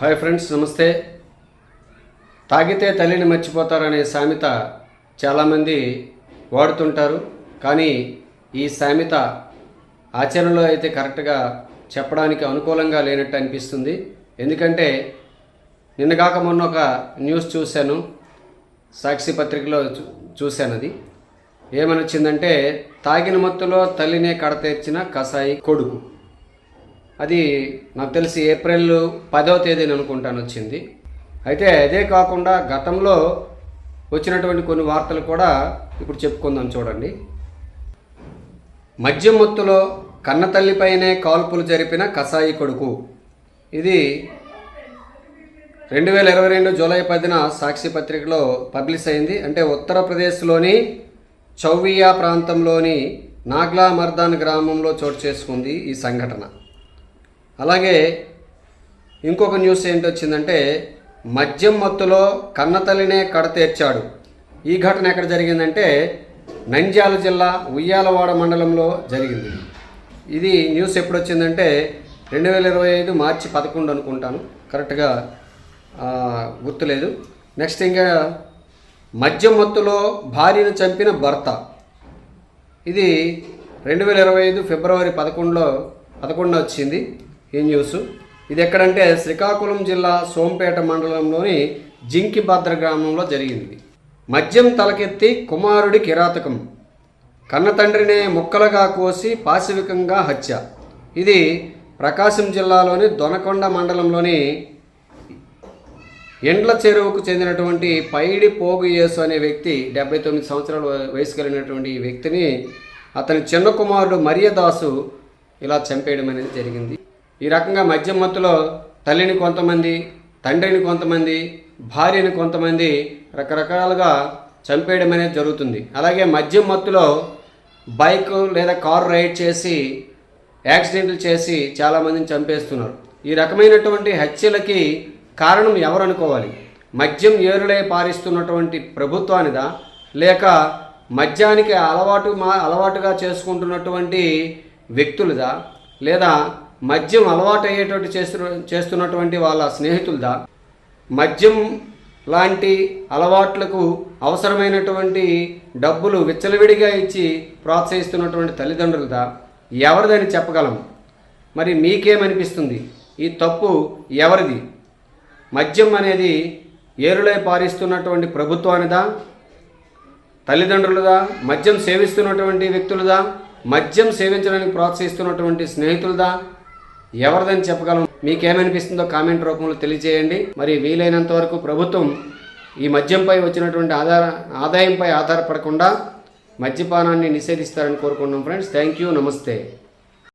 Hi friends నమస్తే. తాగితే తల్లిని మర్చిపోతారనే సామెత చాలామంది వాడుతుంటారు. కానీ ఈ సామెత ఆచరణలో అయితే కరెక్ట్గా చెప్పడానికి అనుకూలంగా లేనట్టు అనిపిస్తుంది. ఎందుకంటే నిన్నగాక మొన్న ఒక న్యూస్ చూశాను. సాక్షి పత్రికలో చూశాను అది. ఏమని వచ్చిందంటే తాగిన మత్తులో తల్లినే కడతెచ్చిన కసాయి కొడుకు. అది నాకు తెలిసి ఏప్రిల్ పదవ తేదీని అనుకుంటాను వచ్చింది. అయితే అదే కాకుండా గతంలో వచ్చినటువంటి కొన్ని వార్తలు కూడా ఇప్పుడు చెప్పుకుందాం చూడండి. మద్యం మొత్తులో కన్నతల్లిపైనే కాల్పులు జరిపిన కసాయి కొడుకు. ఇది రెండు వేల ఇరవై రెండు జూలై పదిన సాక్షి పత్రికలో పబ్లిష్ అయింది. అంటే ఉత్తరప్రదేశ్లోని చౌవియా ప్రాంతంలోని నాగ్లా మర్దాన్ గ్రామంలో చోటు చేసుకుంది ఈ సంఘటన. అలాగే ఇంకొక న్యూస్ ఏంటి వచ్చిందంటే మద్యం మత్తులో కన్నతల్లినే కడతేర్చాడు ఈ ఘటన ఎక్కడ జరిగిందంటే నంద్యాల జిల్లా ఉయ్యాలవాడ మండలంలో జరిగింది. ఇది న్యూస్ ఎప్పుడు వచ్చిందంటే రెండు వేల ఇరవై ఐదు మార్చి పదకొండు అనుకుంటాను. కరెక్ట్గా గుర్తులేదు. నెక్స్ట్ ఇంకా మద్యం మత్తులో భార్యను చంపిన భర్త. ఇది రెండు వేల ఇరవై ఐదు ఫిబ్రవరి పదకొండులో పదకొండున వచ్చింది. ఈ న్యూస్? ఇది ఎక్కడంటే శ్రీకాకుళం జిల్లా సోంపేట మండలంలోని జింకిభద్ర గ్రామంలో జరిగింది. మద్యం తలకెత్తి కుమారుడి కిరాతకం. కన్న తండ్రినే ముక్కలుగా కోసి పాశవికంగా హత్య. ఇది ప్రకాశం జిల్లాలోని దొనకొండ మండలంలోని ఎండ్ల చెరువుకు చెందినటువంటి పైడి పోగు యేసు అనే వ్యక్తి డెబ్బై తొమ్మిది సంవత్సరాల వయసు కలిగినటువంటి ఈ వ్యక్తిని అతని చిన్న కుమారుడు మరియదాసు ఇలా చంపేయడం అనేది జరిగింది. ఈ రకంగా మద్యం మత్తులో తల్లిని కొంతమంది తండ్రిని కొంతమంది భార్యని కొంతమంది రకరకాలుగా చంపేయడం అనేది జరుగుతుంది. అలాగే మద్యం మత్తులో బైక్ లేదా కారు రైడ్ చేసి యాక్సిడెంట్లు చేసి చాలామందిని చంపేస్తున్నారు. ఈ రకమైనటువంటి హత్యలకి కారణం ఎవరు అనుకోవాలి? మద్యం ఏరులై పారిస్తున్నటువంటి ప్రభుత్వానిదా? లేక మద్యానికి అలవాటు మా అలవాటుగా చేసుకుంటున్నటువంటి వ్యక్తులదా? లేదా మద్యం అలవాటు అయ్యేటట్టు చేస్తు చేస్తున్నటువంటి వాళ్ళ స్నేహితులదా? మద్యం లాంటి అలవాట్లకు అవసరమైనటువంటి డబ్బులు విచ్చలవిడిగా ఇచ్చి ప్రోత్సహిస్తున్నటువంటి తల్లిదండ్రులదా? ఎవరిదని చెప్పగలం? మరి మీకేమనిపిస్తుంది? ఈ తప్పు ఎవరిది? మద్యం అనేది ఏరులై పారిస్తున్నటువంటి ప్రభుత్వానిదా? తల్లిదండ్రులదా? మద్యం సేవిస్తున్నటువంటి వ్యక్తులదా? మద్యం సేవించడానికి ప్రోత్సహిస్తున్నటువంటి స్నేహితులదా? ఎవరిదని చెప్పగలం? మీకేమనిపిస్తుందో కామెంట్ రూపంలో తెలియజేయండి. మరి వీలైనంత వరకు ప్రభుత్వం ఈ మద్యంపై వచ్చినటువంటి ఆధార ఆదాయంపై ఆధారపడకుండా మద్యపానాన్ని నిషేధిస్తారని కోరుకుంటున్నాం ఫ్రెండ్స్. Thank you. నమస్తే.